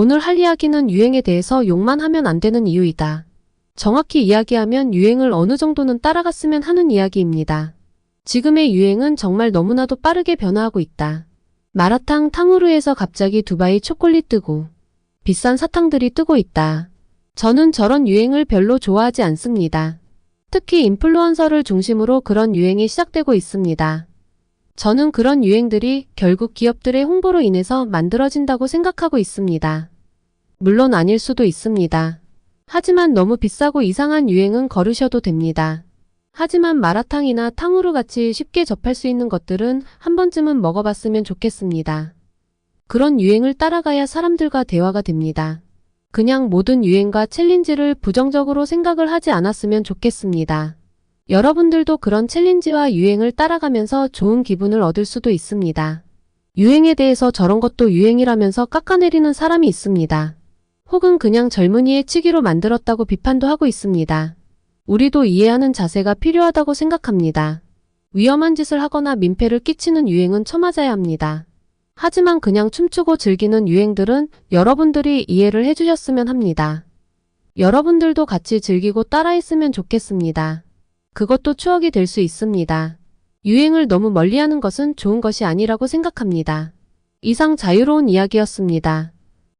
오늘 할 이야기는 유행에 대해서 욕만 하면 안 되는 이유이다. 정확히 이야기하면 유행을 어느 정도는 따라갔으면 하는 이야기입니다. 지금의 유행은 정말 너무나도 빠르게 변화하고 있다. 마라탕 탕후루에서 갑자기 두바이 초콜릿 뜨고 비싼 사탕들이 뜨고 있다. 저는 저런 유행을 별로 좋아하지 않습니다. 특히 인플루언서를 중심으로 그런 유행이 시작되고 있습니다. 저는 그런 유행들이 결국 기업들의 홍보로 인해서 만들어진다고 생각하고 있습니다. 물론 아닐 수도 있습니다. 하지만 너무 비싸고 이상한 유행은 거르셔도 됩니다. 하지만 마라탕이나 탕후루 같이 쉽게 접할 수 있는 것들은 한 번쯤은 먹어봤으면 좋겠습니다. 그런 유행을 따라가야 사람들과 대화가 됩니다. 그냥 모든 유행과 챌린지를 부정적으로 생각을 하지 않았으면 좋겠습니다. 여러분들도 그런 챌린지와 유행을 따라가면서 좋은 기분을 얻을 수도 있습니다. 유행에 대해서 저런 것도 유행이라면서 깎아내리는 사람이 있습니다. 혹은 그냥 젊은이의 치기로 만들었다고 비판도 하고 있습니다. 우리도 이해하는 자세가 필요하다고 생각합니다. 위험한 짓을 하거나 민폐를 끼치는 유행은 처맞아야 합니다. 하지만 그냥 춤추고 즐기는 유행들은 여러분들이 이해를 해주셨으면 합니다. 여러분들도 같이 즐기고 따라했으면 좋겠습니다. 그것도 추억이 될 수 있습니다. 유행을 너무 멀리하는 것은 좋은 것이 아니라고 생각합니다. 이상 자유로운 이야기였습니다.